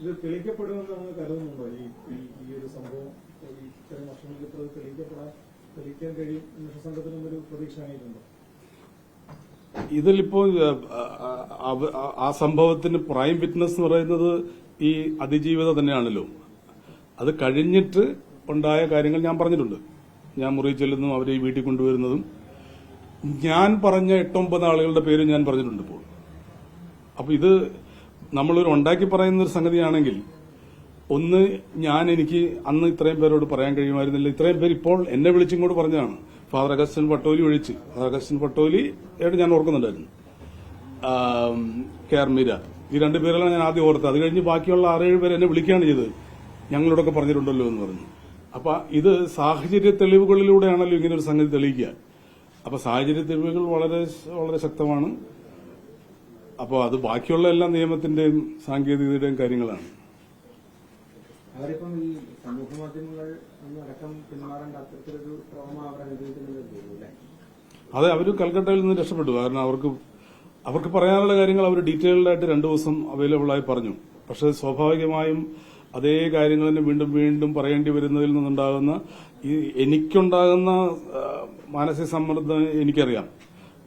ഇത് തെളിയിക്കപ്പെടുമെന്നാണ് കരുതുന്നുണ്ടോ? ഈ ഈ- ഒരു സംഭവം ഇത്തരം വർഷങ്ങൾക്ക് ഇത്ര തെളിയിക്കപ്പെടാൻ തെളിയിക്കാൻ കഴിയും അന്വേഷണ ഒരു പ്രതീക്ഷ ആയിട്ടുണ്ടോ? ഇതിലിപ്പോ ആ- സംഭവത്തിന് പ്രൈം വിറ്റ്നസ് എന്ന് പറയുന്നത് ഈ അതിജീവിത തന്നെയാണല്ലോ. അത് കഴിഞ്ഞിട്ട് ഉണ്ടായ കാര്യങ്ങൾ ഞാൻ പറഞ്ഞിട്ടുണ്ട്. ഞാൻ മുറി ചെല്ലുന്നതും അവരെ വീട്ടിൽ കൊണ്ടുവരുന്നതും. ഞാൻ പറഞ്ഞ എട്ടൊമ്പത് ആളുകളുടെ പേര് ഞാൻ പറഞ്ഞിട്ടുണ്ട് ഇപ്പോൾ. അപ്പൊ ഇത് നമ്മളൊരു ഉണ്ടാക്കി പറയുന്ന ഒരു സംഗതിയാണെങ്കിൽ ഒന്ന് ഞാൻ എനിക്ക് അന്ന് ഇത്രയും പേരോട് പറയാൻ കഴിയുമായിരുന്നില്ല. ഇത്രയും പേര് ഇപ്പോൾ എന്നെ വിളിച്ചും കൂടെ പറഞ്ഞതാണ്. ഫാദർ അഗസ്റ്റിൻ പട്ടോലി ഒഴിച്ച്. ഫാദർ അഗസ്റ്റിൻ പട്ടോലി ആയിട്ട് ഞാൻ ഓർക്കുന്നുണ്ടായിരുന്നു. കെ ആർ ഈ രണ്ടുപേരെല്ലാം ഞാൻ ആദ്യം ഓർത്തത് അത് കഴിഞ്ഞ് ബാക്കിയുള്ള ആറേഴ് പേര് എന്നെ വിളിക്കുകയാണ് ചെയ്തത്. ഞങ്ങളോടൊക്കെ പറഞ്ഞിട്ടുണ്ടല്ലോ എന്ന് പറഞ്ഞു. അപ്പൊ ഇത് സാഹചര്യ തെളിവുകളിലൂടെയാണല്ലോ ഇങ്ങനെ ഒരു സംഗതി തെളിയിക്കുക. അപ്പൊ സാഹചര്യ തെളിവുകൾ വളരെ വളരെ ശക്തമാണ്. അപ്പോൾ അത് ബാക്കിയുള്ള എല്ലാ നിയമത്തിന്റെയും സാങ്കേതികതയുടെയും കാര്യങ്ങളാണ്. അവരിപ്പം ഈ സമൂഹ മാധ്യമങ്ങൾ ഒന്നും അടക്കം പിന്മാറേണ്ട അത്തരത്തിലൊരു ട്രോമ അവർ അതെ അവർ കൽക്കട്ടയിൽ നിന്ന് രക്ഷപ്പെട്ടു. കാരണം അവർക്ക് അവർക്ക് പറയാനുള്ള കാര്യങ്ങൾ അവർ ഡീറ്റെയിൽഡ് ആയിട്ട് രണ്ടു ദിവസം അവൈലബിൾ ആയി പറഞ്ഞു. പക്ഷേ സ്വാഭാവികമായും അതേ കാര്യങ്ങൾ തന്നെ വീണ്ടും വീണ്ടും പറയേണ്ടി വരുന്നതിൽ നിന്നുണ്ടാകുന്ന ഈ എനിക്കുണ്ടാകുന്ന മാനസിക സമ്മർദ്ദം എനിക്കറിയാം.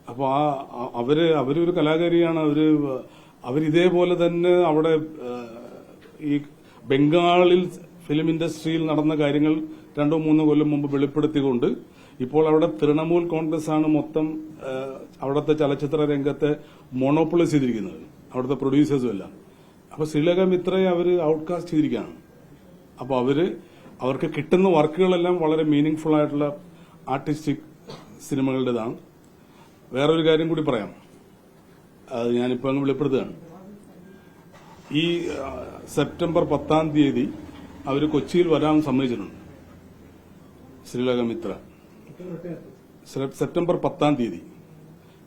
അപ്പോൾ ആ അവർ അവരൊരു കലാകാരിയാണ്. അവർ അവരിതേപോലെ തന്നെ അവിടെ ഈ ബംഗാളിൽ ഫിലിം ഇൻഡസ്ട്രിയിൽ നടന്ന കാര്യങ്ങൾ രണ്ടോ മൂന്നോ കൊല്ലം മുമ്പ് വെളിപ്പെടുത്തിക്കൊണ്ട് ഇപ്പോൾ അവിടെ തൃണമൂൽ കോൺഗ്രസ് ആണ് മൊത്തം അവിടുത്തെ ചലച്ചിത്ര രംഗത്തെ മോണോപ്പൊളൈസ് ചെയ്തിരിക്കുന്നത്. അവിടുത്തെ പ്രൊഡ്യൂസേഴ്സും എല്ലാം. അപ്പൊ ശ്രീലേഖ മിത്രയെ അവർ ഔട്ട്കാസ്റ്റ് ചെയ്തിരിക്കുകയാണ്. അപ്പൊ അവർ അവർക്ക് കിട്ടുന്ന വർക്കുകളെല്ലാം വളരെ മീനിങ് ഫുൾ ആയിട്ടുള്ള ആർട്ടിസ്റ്റിക് സിനിമകളുടേതാണ്. വേറൊരു കാര്യം കൂടി പറയാം. അത് ഞാനിപ്പോൾ അങ്ങ് വെളിപ്പെടുത്തുകയാണ്. ഈ സെപ്റ്റംബർ പത്താം തീയതി അവർ കൊച്ചിയിൽ വരാൻ സമ്മതിച്ചിട്ടുണ്ട്. ശ്രീലേഖ മിത്ര. സെപ്- സെപ്റ്റംബർ പത്താം തീയതി.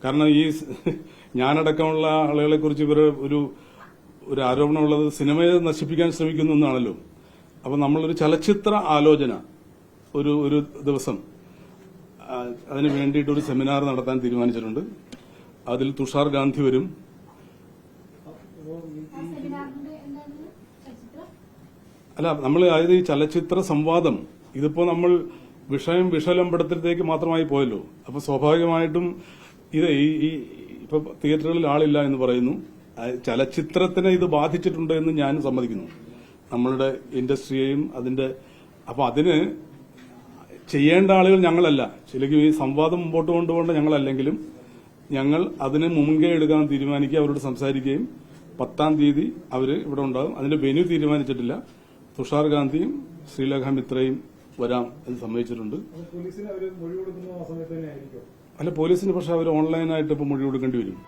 കാരണം ഈ ഞാനടക്കമുള്ള ആളുകളെ കുറിച്ച് ഇവർ ഒരു ഒരു ആരോപണമുള്ളത് സിനിമയെ നശിപ്പിക്കാൻ ശ്രമിക്കുന്നു എന്നാണല്ലോ. അപ്പൊ നമ്മളൊരു ചലച്ചിത്ര ആലോചന ഒരു ഒരു ദിവസം അതിന് വേണ്ടിയിട്ട് ഒരു സെമിനാർ നടത്താൻ തീരുമാനിച്ചിട്ടുണ്ട്. അതിൽ തുഷാർ ഗാന്ധി വരും. അല്ല നമ്മൾ അതായത് ഈ ചലച്ചിത്ര സംവാദം ഇതിപ്പോ നമ്മൾ വിഷയം വിഷലമ്പടത്തിലേക്ക് മാത്രമായി പോയല്ലോ. അപ്പൊ സ്വാഭാവികമായിട്ടും ഇത് ഈ ഇപ്പൊ തിയേറ്ററുകളിൽ ആളില്ല എന്ന് പറയുന്നു. ചലച്ചിത്രത്തിനെ ഇത് ബാധിച്ചിട്ടുണ്ട് എന്ന് ഞാൻ സമ്മതിക്കുന്നു. നമ്മളുടെ ഇൻഡസ്ട്രിയെയും അതിന്റെ അപ്പൊ അതിന് ചെയ്യേണ്ട ആളുകൾ ഞങ്ങളല്ല. ശരിക്കും ഈ സംവാദം മുമ്പോട്ട് കൊണ്ടുപോകേണ്ട ഞങ്ങളല്ലെങ്കിലും ഞങ്ങൾ അതിന് മുൻകൈ എടുക്കാൻ തീരുമാനിക്കുക അവരോട് സംസാരിക്കുകയും പത്താം തീയതി അവർ ഇവിടെ ഉണ്ടാകും. അതിന്റെ വെന്യൂ തീരുമാനിച്ചിട്ടില്ല. തുഷാർ ഗാന്ധിയും ശ്രീലേഖ മിത്രയും വരാം എന്ന് സമ്മതിച്ചിട്ടുണ്ട്. അല്ല പോലീസിന് പക്ഷെ അവർ ഓൺലൈനായിട്ട് ഇപ്പോൾ മൊഴി കൊടുക്കേണ്ടി വരും.